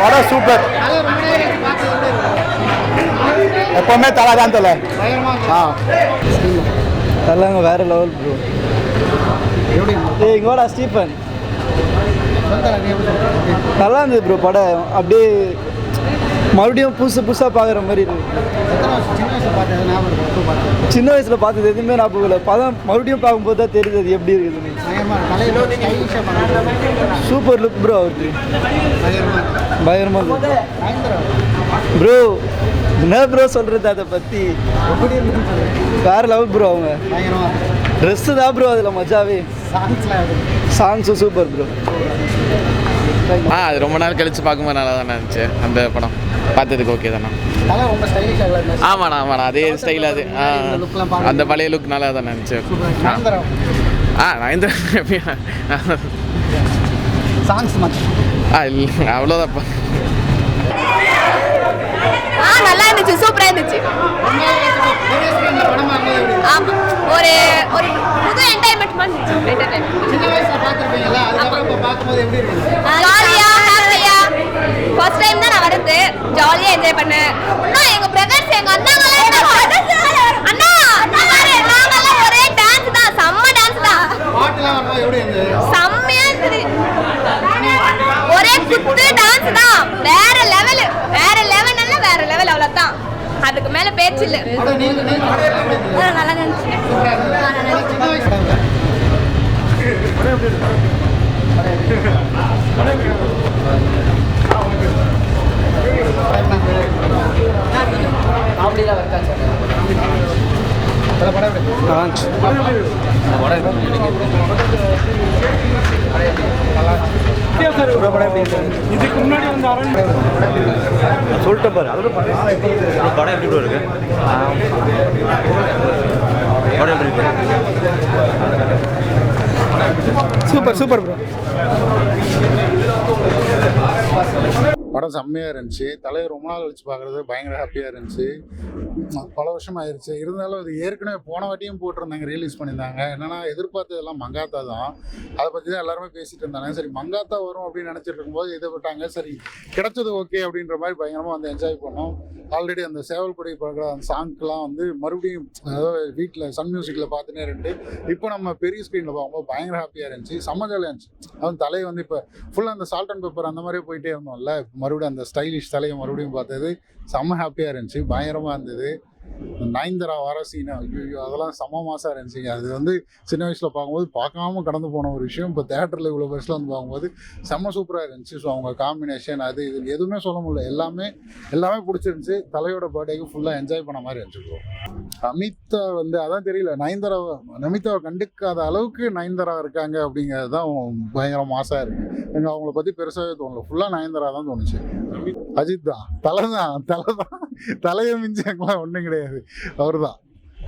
படம் சூப்பர்? எப்பவுமே தலை தான் தலை. ஆ தரலாங்க வேற லெவல் ப்ரோ? ஏய் இங்கோடா ஸ்டீஃபன்? நல்லா இருந்தது ப்ரோ படம் அப்படியே மறுபடியும் புதுசு புதுசாக பார்க்குற மாதிரி இருக்கு எத்தனை வருஷம் சின்ன வயசுல பார்த்தது எதுவுமே ஞாபகம் இல்லை படம் மறுபடியும் பார்க்கும்போது தான் தெரியுது அது எப்படி இருக்குதுன்னு சூப்பர் லுக் ப்ரோ அவருக்கு. பயங்கரமாக ப்ரோ என்ன ப்ரோ சொல்கிறது அதை பற்றி எப்படி இருக்குன்னு லெவல் ப்ரோ அவங்க. ட்ரெஸ்ஸு தான் ப்ரோ அதில் மஜாவே. சாங்ஸும் சூப்பர் ப்ரோ ஆ அது ரொம்ப நாள் கழிச்சு பார்க்கும்போது நல்லா தானே இருந்துச்சு அந்த படம். பார்த்ததுக்கு ஓகே தானே. ஆமாண்ணா ஆமாண்ணா அதே ஸ்டைல் அது. ஆ, அந்த பழைய லுக் நல்லா தானே இருந்துச்சு. ஆ. பயங்கரம் ஆ சாங்ஸ் மட்டும் ஆ இல்லை அவ்வளோதான்ப்பா ஆ நல்லா இருந்துச்சு சூப்பரா இருந்துச்சு. பெரிய ஸ்க்ரீன்ல படம் பார்க்கும்போது எப்படி இருக்கு? ஆமா ஒரு ஒரு புது என்டைன்மெண்ட் மாதிரி இருந்துச்சு ஹாப்பியா ஃபர்ஸ்ட் டைம் தான் நான் வரது ஜாலியா என்ஜாய் பண்ணேன் இன்னும் எங்க பிரதர்ஸ் எங்க அண்ணாங்கலாம் அண்ணா அண்ணா பாரு நாங்கெல்லாம் ஒரே டான்ஸ் தான் செம்ம டான்ஸ் தான் பாட்டுலாம் வரும்போது எப்படி இருந்தது செம்மையா இருந்தது ஒரே குத்து டான்ஸ் தான் வேற லெவல் வேற லெவல் இல்ல வேற லெவல் அவ்வளவுதான் அதுக்கு மேல பேச்சு இல்ல? நல்லா. இருந்துச்சு. படம் சின்ன வயசுல படம் சொல்லிட்டு பாரு படம் எப்படி இருக்கு படம் எப்படி இருக்கு சூப்பர் சூப்பர் ப்ரோ படம் செம்மையாக இருந்துச்சு. தலைவர் ரொம்ப நாள் கழிச்சு பார்க்குறது பயங்கர ஹாப்பியாக இருந்துச்சு. பல வருஷம் ஆயிடுச்சு இருந்தாலும் அது ஏற்கனவே போன வாட்டியும் போட்டிருந்தாங்க ரிலீஸ் பண்ணியிருந்தாங்க. என்னன்னா எதிர்பார்த்ததெல்லாம் மங்காத்தா தான். அதை பற்றி தான் எல்லாருமே பேசிட்டு இருந்தாங்க. சரி மங்காத்தா வரும் அப்படின்னு நினச்சிட்டு இருக்கும்போது இதை விட்டாங்க. சரி கிடைச்சது ஓகே அப்படின்ற மாதிரி பயங்கரமாக வந்து என்ஜாய் பண்ணோம். ஆல்ரெடி அந்த சேவல்குடி படுற அந்த சாங்க்லாம் வந்து மறுபடியும் அதாவது வீட்டில் சன் மியூசிக்கில் பார்த்துனே இருந்து இப்போ நம்ம பெரிய ஸ்க்ரீனில் பார்க்கும்போது பயங்கர ஹாப்பியாக இருந்துச்சு. செம்ம ஜாலியாக இருந்துச்சு. அதுவும் தலையை வந்து இப்போ ஃபுல்லாக அந்த சால்ட் அண்ட் பேப்பர் அந்த மாதிரியே போயிட்டே இருந்தோம்ல. மறுபடியும் அந்த ஸ்டைலிஷ் தலையை மறுபடியும் பார்த்தது செம்ம ஹாப்பியாக இருந்துச்சு. பயங்கரமாக இருந்தது. நயன்தரா வர ஐயோ அதெல்லாம் செம்ம மாசாக இருந்துச்சுங்க அது வந்து சின்ன வயசில் பார்க்கும்போது பார்க்காம கடந்து போன ஒரு விஷயம். இப்போ தேட்டரில் இவ்வளோ வருஷத்தில் வந்து பார்க்கும்போது செம்ம சூப்பராக இருந்துச்சு. ஸோ அவங்க காம்பினேஷன் அது இது எதுவுமே சொல்ல முடியல. எல்லாமே எல்லாமே பிடிச்சிருந்துச்சு. தலையோட பர்த்டேக்கு ஃபுல்லாக என்ஜாய் பண்ண மாதிரி இருந்துச்சு அமிதா வந்து அதான் தெரியல நயன்தாரா நமிதாவை கண்டுக்காத அளவுக்கு நயன்தாரா இருக்காங்க அப்படிங்கிறது தான் பயங்கர மாசாக இருக்கு. எனக்கு அவங்கள பற்றி பெருசாகவே தோணல. ஃபுல்லாக நயன்தாரா தான் தோணுச்சு. அஜித் தான். தலை தான். தலை தான். தலையை மிஞ்சி எங்கெல்லாம் ஒன்றும் கிடையாது. அவர் தான்